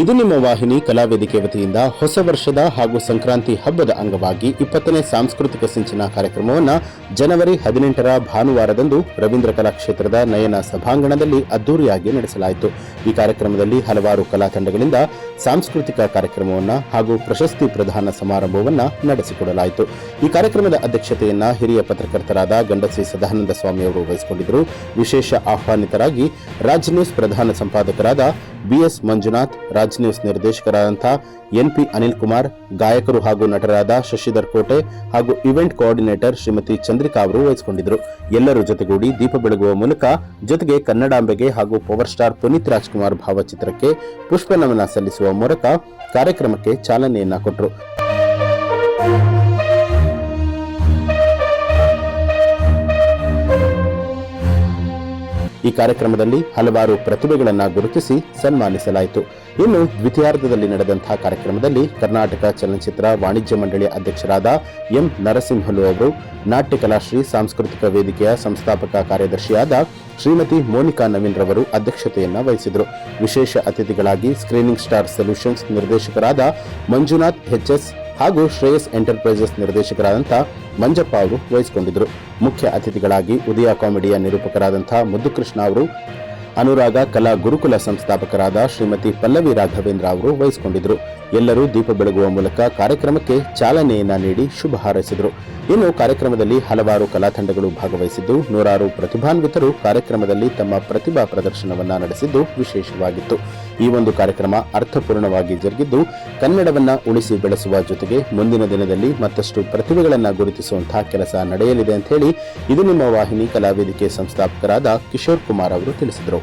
ಇದು ನಿಮ್ಮ ವಾಹಿನಿ ಕಲಾವೇದಿಕೆ ವತಿಯಿಂದ ಹೊಸ ವರ್ಷದ ಹಾಗೂ ಸಂಕ್ರಾಂತಿ ಹಬ್ಬದ ಅಂಗವಾಗಿ ಇಪ್ಪತ್ತನೇ ಸಾಂಸ್ಕೃತಿಕ ಸಿಂಚನ ಕಾರ್ಯಕ್ರಮವನ್ನು ಜನವರಿ ಹದಿನೆಂಟರ ಭಾನುವಾರದಂದು ರವೀಂದ್ರ ಕಲಾಕ್ಷೇತ್ರದ ನಯನ ಸಭಾಂಗಣದಲ್ಲಿ ಅದ್ದೂರಿಯಾಗಿ ನಡೆಸಲಾಯಿತು. ಈ ಕಾರ್ಯಕ್ರಮದಲ್ಲಿ ಹಲವಾರು ಕಲಾ ತಂಡಗಳಿಂದ ಸಾಂಸ್ಕೃತಿಕ ಕಾರ್ಯಕ್ರಮವನ್ನು ಹಾಗೂ ಪ್ರಶಸ್ತಿ ಪ್ರದಾನ ಸಮಾರಂಭವನ್ನು ನಡೆಸಿಕೊಡಲಾಯಿತು. ಈ ಕಾರ್ಯಕ್ರಮದ ಅಧ್ಯಕ್ಷತೆಯನ್ನು ಹಿರಿಯ ಪತ್ರಕರ್ತರಾದ ಗಂಡಸಿ ಸದಾನಂದ ಸ್ವಾಮಿ ಅವರು ವಹಿಸಿಕೊಂಡಿದ್ದರು. ವಿಶೇಷ ಆಹ್ವಾನಿತರಾಗಿ ರಾಜ್ ನ್ಯೂಸ್ ಪ್ರಧಾನ ಸಂಪಾದಕರಾದ ಬಿಎಸ್ ಮಂಜುನಾಥ್ ರಾಜ್ ನ್ಯೂಸ್ ನಿರ್ದೇಶಕರಾದಂಥ ಎನ್ಪಿ ಅನಿಲ್ ಕುಮಾರ್, ಗಾಯಕರು ಹಾಗೂ ನಟರಾದ ಶಶಿಧರ್ ಕೋಟೆ ಹಾಗೂ ಇವೆಂಟ್ ಕೋಆರ್ಡಿನೇಟರ್ ಶ್ರೀಮತಿ ಚಂದ್ರಿಕಾ ಅವರು ವಹಿಸಿಕೊಂಡಿದ್ದರು. ಎಲ್ಲರೂ ಜೊತೆಗೂಡಿ ದೀಪ ಬೆಳಗುವ ಮೂಲಕ ಜೊತೆಗೆ ಕನ್ನಡಾಂಬೆಗೆ ಹಾಗೂ ಪವರ್ ಸ್ಟಾರ್ ಪುನೀತ್ ರಾಜ್ಕುಮಾರ್ ಭಾವಚಿತ್ರಕ್ಕೆ ಪುಷ್ಪ ನಮನ ಸಲ್ಲಿಸುವ ಮೂಲಕ ಕಾರ್ಯಕ್ರಮಕ್ಕೆ ಚಾಲನೆಯನ್ನ ಕೊಟ್ಟರು ಈ ಕಾರ್ಯಕ್ರಮದಲ್ಲಿ ಹಲವಾರು ಪ್ರತಿಭೆಗಳನ್ನು ಗುರುತಿಸಿ ಸನ್ಮಾನಿಸಲಾಯಿತು. ಇನ್ನು ದ್ವಿತೀಯಾರ್ಧದಲ್ಲಿ ನಡೆದಂತಹ ಕಾರ್ಯಕ್ರಮದಲ್ಲಿ ಕರ್ನಾಟಕ ಚಲನಚಿತ್ರ ವಾಣಿಜ್ಯ ಮಂಡಳಿಯ ಅಧ್ಯಕ್ಷರಾದ ಎಂ ನರಸಿಂಹಲು ಅವರು, ನಾಟ್ಯ ಕಲಾಶ್ರೀ, ಸಾಂಸ್ಕೃತಿಕ ವೇದಿಕೆಯ ಸಂಸ್ಥಾಪಕ ಕಾರ್ಯದರ್ಶಿಯಾದ ಶ್ರೀಮತಿ ಮೋನಿಕಾ ನವೀನ್ ರವರು ಅಧ್ಯಕ್ಷತೆಯನ್ನು ವಹಿಸಿದರು. ವಿಶೇಷ ಅತಿಥಿಗಳಾಗಿ ಸ್ಕ್ರೀನಿಂಗ್ ಸ್ಟಾರ್ ಸೊಲ್ಯೂಷನ್ಸ್ ನಿರ್ದೇಶಕರಾದ ಮಂಜುನಾಥ್ ಎಚ್ಎಸ್ ಹಾಗೂ ಶ್ರೇಯಸ್ ಎಂಟರ್ಪ್ರೈಸಸ್ ನಿರ್ದೇಶಕರಾದಂಥ ಮಂಜಪ್ಪ ಅವರು ವಹಿಸಿಕೊಂಡಿದ್ದರು. ಮುಖ್ಯ ಅತಿಥಿಗಳಾಗಿ ಉದಯ ಕಾಮಿಡಿಯ ನಿರೂಪಕರಾದಂಥ ಮುದ್ದುಕೃಷ್ಣ ಅವರು ಅನುರಾಗ ಕಲಾ ಗುರುಕುಲ ಸಂಸ್ಥಾಪಕರಾದ ಶ್ರೀಮತಿ ಪಲ್ಲವಿ ರಾಘವೇಂದ್ರ ಅವರು ವಹಿಸಿಕೊಂಡಿದ್ದರು. ಎಲ್ಲರೂ ದೀಪ ಬೆಳಗುವ ಮೂಲಕ ಕಾರ್ಯಕ್ರಮಕ್ಕೆ ಚಾಲನೆಯನ್ನ ನೀಡಿ ಶುಭ ಹಾರೈಸಿದರು. ಇನ್ನು ಕಾರ್ಯಕ್ರಮದಲ್ಲಿ ಹಲವಾರು ಕಲಾತಂಡಗಳು ಭಾಗವಹಿಸಿದ್ದು, ನೂರಾರು ಪ್ರತಿಭಾನ್ವಿತರು ಕಾರ್ಯಕ್ರಮದಲ್ಲಿ ತಮ್ಮ ಪ್ರತಿಭಾ ಪ್ರದರ್ಶನವನ್ನ ನಡೆಸಿದ್ದು ವಿಶೇಷವಾಗಿತ್ತು. ಈ ಒಂದು ಕಾರ್ಯಕ್ರಮ ಅರ್ಥಪೂರ್ಣವಾಗಿ ಜರುಗಿದ್ದು, ಕನ್ನಡವನ್ನ ಉಳಿಸಿ ಬೆಳೆಸುವ ಜೊತೆಗೆ ಮುಂದಿನ ದಿನದಲ್ಲಿ ಮತ್ತಷ್ಟು ಪ್ರತಿಭೆಗಳನ್ನು ಗುರುತಿಸುವಂತಹ ಕೆಲಸ ನಡೆಯಲಿದೆ ಅಂತ ಹೇಳಿ, ಇದು ನಿಮ್ಮ ವಾಹಿನಿ ಕಲಾವೇದಿಕೆ ಸಂಸ್ಥಾಪಕರಾದ ಕಿಶೋರ್ ಕುಮಾರ್ ಅವರು ತಿಳಿಸಿದರು.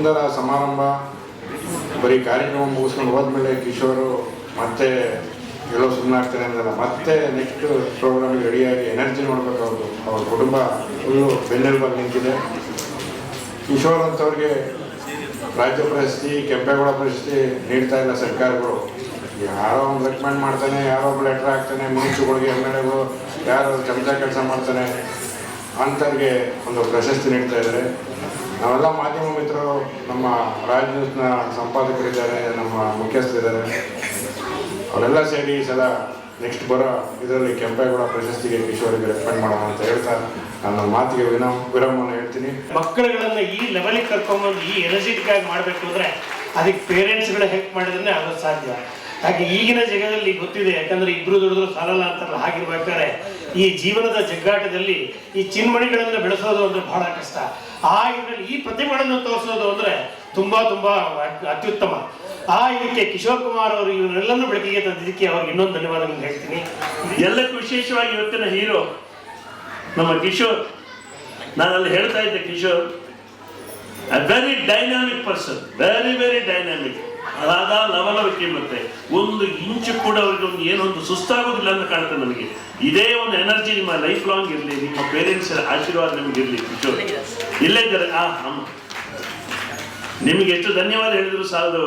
ಸುಂದರ ಸಮಾರಂಭ, ಬರೀ ಕಾರ್ಯಕ್ರಮ ಮುಗಿಸ್ಕೊಂಡು ಹೋದ್ಮೇಲೆ ಕಿಶೋರು ಮತ್ತೆ ಎಲ್ಲೋ ಸುಮ್ಮನೆ ಆಗ್ತಾರೆ ಅಂದಲ್ಲ, ಮತ್ತೆ ನೆಕ್ಸ್ಟ್ ಪ್ರೋಗ್ರಾಮಿಗೆ ರೆಡಿಯಾಗಿ ಎನರ್ಜಿ ನೋಡ್ಬೇಕು ಅವರು ಅವ್ರ ಕುಟುಂಬ ಫುಲ್ಲು ಬೆನ್ನೆಲುಬಾಗಿ ನಿಂತಿದೆ. ಕಿಶೋರ್ ಅಂತವ್ರಿಗೆ ರಾಜ್ಯ ಪ್ರಶಸ್ತಿ, ಕೆಂಪೇಗೌಡ ಪ್ರಶಸ್ತಿ ನೀಡ್ತಾ ಇಲ್ಲ ಸರ್ಕಾರಗಳು. ಯಾರೋ ಒಂದು ರೆಕಮೆಂಡ್ ಮಾಡ್ತಾನೆ, ಯಾರೋ ಒಬ್ಬ ಲೆಟ್ರ್ ಹಾಕ್ತಾನೆ, ಮಿನಿಸ್ಟ್ರುಗಳಿಗೆ ಎಂ ಎಲ್ ಎಗಳು ಯಾರು ಚಮಚ ಕೆಲಸ ಮಾಡ್ತಾನೆ ಅಂಥವ್ರಿಗೆ ಒಂದು ಪ್ರಶಸ್ತಿ ನೀಡ್ತಾ ಇದ್ದಾರೆ ನಾವೆಲ್ಲ ಮಾಧ್ಯಮ ಮಿತ್ರರು, ನಮ್ಮ ರಾಜ್ ನ್ಯೂಸ್ನ ಸಂಪಾದಕರಿದ್ದಾರೆ, ನಮ್ಮ ಮುಖ್ಯಸ್ಥರಿದ್ದಾರೆ. ಅವರೆಲ್ಲ ಸೇರಿ ಸಲ ನೆಕ್ಸ್ಟ್ ಬರೋ ಇದರಲ್ಲಿ ಕೆಂಪೇಗೌಡ ಪ್ರಶಸ್ತಿಗೆ ಕಿಶೋರಿಗೆ ರೆಕಮೆಂಡ್ ಮಾಡೋಣ ಅಂತ ಹೇಳ್ತಾ ನನ್ನ ಮಾತಿಗೆ ವಿರಾಮ ವಿರಾಮವನ್ನು ಹೇಳ್ತೀನಿ. ಮಕ್ಕಳುಗಳನ್ನ ಈ ಲೆವೆಲಿಗೆ ಕರ್ಕೊಂಬಂದು ಈ ಎನರ್ಜೆಟಿಕ್ ಆಗಿ ಮಾಡಬೇಕು ಅಂದ್ರೆ ಅದಕ್ಕೆ ಪೇರೆಂಟ್ಸ್ಗಳು ಹೆಲ್ಪ್ ಮಾಡಿದ್ರೆ ಅದು ಸಾಧ್ಯ. ಹಾಗೆ ಈಗಿನ ಜಗದಲ್ಲಿ ಗೊತ್ತಿದೆ, ಯಾಕಂದ್ರೆ ಇಬ್ರು ದುಡಿದ್ರು ಸಾಲಲ್ಲ ಅಂತಾರಲ್ಲ, ಹಾಗಿರ್ಬೇಕಾದ್ರೆ ಈ ಜೀವನದ ಜಗ್ಗಾಟದಲ್ಲಿ ಈ ಚಿನ್ಮಣಿಗಳನ್ನ ಬೆಳೆಸೋದು ಅಂದ್ರೆ ಬಹಳ ಕಷ್ಟ. ಆ ಇದರಲ್ಲಿ ಈ ಪ್ರತಿಮೆಗಳನ್ನು ತೋರಿಸೋದು ಅಂದ್ರೆ ತುಂಬಾ ತುಂಬಾ ಅತ್ಯುತ್ತಮ. ಆ ಇದಕ್ಕೆ ಕಿಶೋರ್ ಕುಮಾರ್ ಅವರು ಇವರೆಲ್ಲನೂ ಬೆಳಕಿಗೆ ತಂದಿದ್ದಕ್ಕೆ ಅವ್ರಿಗೆ ಇನ್ನೊಂದು ಧನ್ಯವಾದಗಳನ್ನು ಹೇಳ್ತೀನಿ. ಎಲ್ಲಕ್ಕೂ ವಿಶೇಷವಾಗಿ ಇವತ್ತಿನ ಹೀರೋ ನಮ್ಮ ಕಿಶೋರ್. ನಾನು ಅಲ್ಲಿ ಹೇಳ್ತಾ ಇದ್ದೆ Kishore very dynamic person very very dynamic ಅದಾದ ಲವಲವಿಕೆ ಮತ್ತೆ ಒಂದು ಇಂಚು ಕೂಡ ಅವ್ರಿಗೆ ಒಂದು ಏನೊಂದು ಸುಸ್ತಾಗೋದಿಲ್ಲ ಅಂತ ಕಾಣುತ್ತೆ ನನಗೆ ಇದೇ ಒಂದು ಎನರ್ಜಿ ನಿಮ್ಮ ಲೈಫ್ ಲಾಂಗ್ ಇರಲಿ, ನಿಮ್ಮ ಪೇರೆಂಟ್ಸ್ ಆಶೀರ್ವಾದ ನಿಮ್ಗೆ ಇರಲಿ, ಕಿಶೋರ್. ಇಲ್ಲೇ ಇದ್ದಾರೆ. ಆ ನಿಮ್ಗೆ ಎಷ್ಟು ಧನ್ಯವಾದ ಹೇಳಿದ್ರು ಸಾಲದು.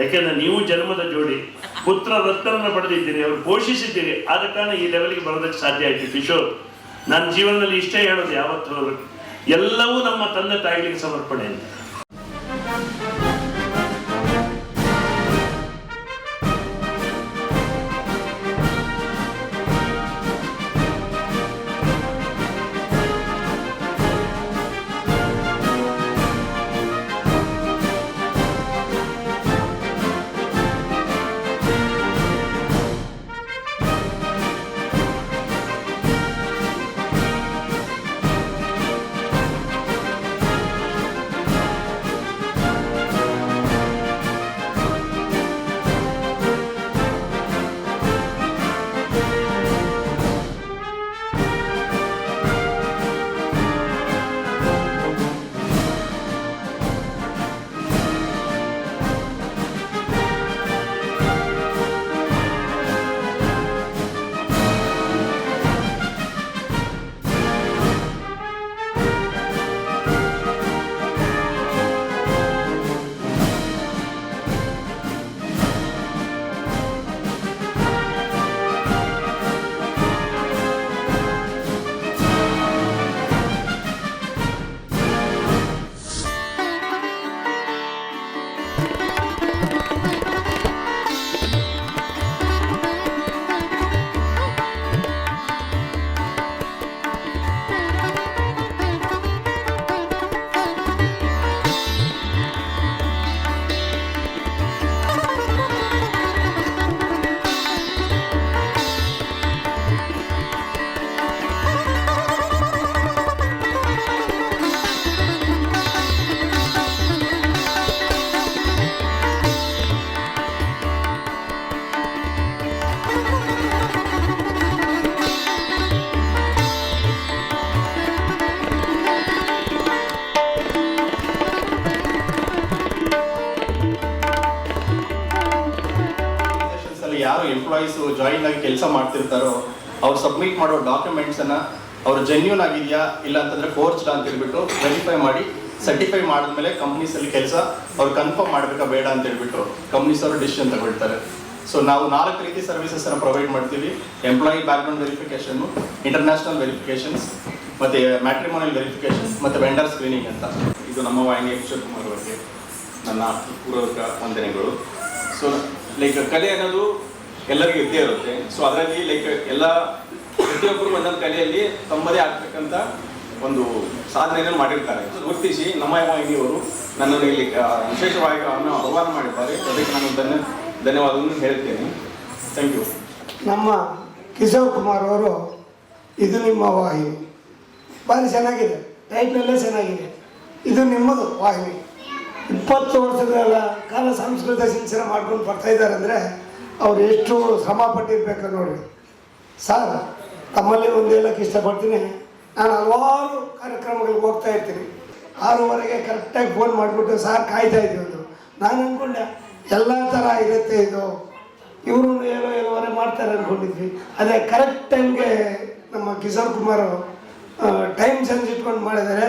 ಯಾಕೆಂದ್ರೆ ನೀವು ಜನ್ಮದ ಜೋಡಿ ಪುತ್ರ ರತ್ನ ಪಡೆದಿದ್ದೀರಿ, ಅವರು ಪೋಷಿಸಿದ್ದೀರಿ. ಆದ ಕಾರಣ ಈ ಲೆವೆಲ್ಗೆ ಬರೋದಕ್ಕೆ ಸಾಧ್ಯ ಆಯ್ತು, ಕಿಶೋರ್. ನನ್ನ ಜೀವನದಲ್ಲಿ ಇಷ್ಟೇ ಹೇಳೋದು ಯಾವತ್ತೂ ಎಲ್ಲವೂ ನಮ್ಮ ತಂದೆ ತಾಯಿಗಳಿಗೆ ಸಮರ್ಪಣೆ ಅಂತ. ಎಂಪ್ಲಾಯೀಸ್ ಜಾಯಿನ್ ಆಗಿ ಕೆಲಸ ಮಾಡ್ತಿರ್ತಾರೋ, ಅವ್ರು ಸಬ್ಮಿಟ್ ಮಾಡೋ ಡಾಕ್ಯುಮೆಂಟ್ಸನ್ನು ಅವರು ಜೆನ್ಯೂನ್ ಆಗಿದೆಯಾ, ಇಲ್ಲ ಅಂತಂದರೆ ಫೋರ್ಸ್ಡ್ ಅಂತ ಹೇಳ್ಬಿಟ್ಟು ವೆರಿಫೈ ಮಾಡಿ ಸರ್ಟಿಫೈ ಮಾಡಿದ್ಮೇಲೆ ಕಂಪ್ನೀಸಲ್ಲಿ ಕೆಲಸ ಅವ್ರು ಕನ್ಫರ್ಮ್ ಮಾಡಬೇಕಾ ಬೇಡ ಅಂತ ಹೇಳ್ಬಿಟ್ಟು ಕಂಪ್ನೀಸ್ ಅವರು ಡಿಸಿಷನ್ ತಗೊಳ್ತಾರೆ. ಸೊ ನಾವು ನಾಲ್ಕು ರೀತಿ ಸರ್ವಿಸಸ್ನ ಪ್ರೊವೈಡ್ ಮಾಡ್ತೀವಿ. Employee background verification international verifications ಮತ್ತೆ ಮ್ಯಾಟ್ರಿಮೋನಿಯಲ್ ವೆರಿಫಿಕೇಷನ್ ಮತ್ತು ವೆಂಡರ್ ಸ್ಕ್ರೀನಿಂಗ್ ಅಂತ. ಇದು ನಮ್ಮ ವಾಹಿನಿ ಕಿಶೋರ್ ಕುಮಾರ್ ಅವರಿಗೆ ನನ್ನ ಪೂರ್ವಕ ವಂದನೆಗಳು. ಸೊ ಲೈಕ್ ಕಲೆ ಅನ್ನೋದು ಎಲ್ಲರಿಗೂ ಇದ್ದೇ ಇರುತ್ತೆ. ಸೊ ಅದರಲ್ಲಿ ಲೈಕ್ ಎಲ್ಲ ಪ್ರತಿಯೊಬ್ಬರು ಒಂದೊಂದು ಕಲೆಯಲ್ಲಿ ತಮ್ಮದೇ ಆಗ್ತಕ್ಕಂಥ ಒಂದು ಸಾಧನೆಯನ್ನು ಮಾಡಿರ್ತಾರೆ. ಗುರುತಿಸಿ, ನಮ್ಮ ವಾಹಿನಿಯವರು ನನ್ನನ್ನು ಇಲ್ಲಿ ವಿಶೇಷವಾಗಿ ಅವರನ್ನು ಆಹ್ವಾನ ಮಾಡಿದ್ದಾರೆ. ಅದಕ್ಕೆ ನಾನು ಧನ್ಯ ಧನ್ಯವಾದವನ್ನು ಹೇಳ್ತೇನೆ. ಥ್ಯಾಂಕ್ ಯು ನಮ್ಮ ಕಿಶೋರ್ ಕುಮಾರ್ ಅವರು, ಇದು ನಿಮ್ಮ ವಾಹಿನಿ. ಭಾರಿ ಚೆನ್ನಾಗಿದೆ. ಟೈಟ್ನಲ್ಲೇ ಚೆನ್ನಾಗಿದೆ. ಇದು ನಿಮ್ಮದು ವಾಹಿನಿ. ಇಪ್ಪತ್ತು ವರ್ಷಗಳ ಕಾಲ ಸಂಸ್ಕೃತ ಶಿಕ್ಷಣ ಮಾಡ್ಕೊಂಡು ಬರ್ತಾ ಇದ್ದಾರೆ ಅಂದರೆ ಅವ್ರು ಎಷ್ಟು ಶ್ರಮ ಪಟ್ಟಿರ್ಬೇಕು ನೋಡಿ. ಸರ್, ತಮ್ಮಲ್ಲಿ ಒಂದು ಹೇಳಕ್ಕೆ ಇಷ್ಟಪಡ್ತೀನಿ. ನಾನು ಹಲವಾರು ಕಾರ್ಯಕ್ರಮಗಳಿಗೆ ಹೋಗ್ತಾ ಇರ್ತೀನಿ. ಆರೂವರೆಗೆ ಕರೆಕ್ಟಾಗಿ ಫೋನ್ ಮಾಡಿಬಿಟ್ಟು ಸಾರ್ ಕಾಯ್ತಾ ಇದ್ದೀವಿ ಅಂದರು. ನಾನು ಅಂದ್ಕೊಂಡೆ ಎಲ್ಲ ಥರ ಇರುತ್ತೆ ಇದು. ಇವರು ಏನೋ ಏಳುವರೆ ಮಾಡ್ತಾರೆ ಅಂದ್ಕೊಂಡಿದ್ವಿ ಅದೇ ಕರೆಕ್ಟ್ ಟೈಮ್ಗೆ ನಮ್ಮ ಕಿಶೋರ್ ಕುಮಾರ್ ಟೈಮ್ ಸೆನ್ಸ್ ಇಟ್ಕೊಂಡು ಮಾಡಿದ್ದಾರೆ.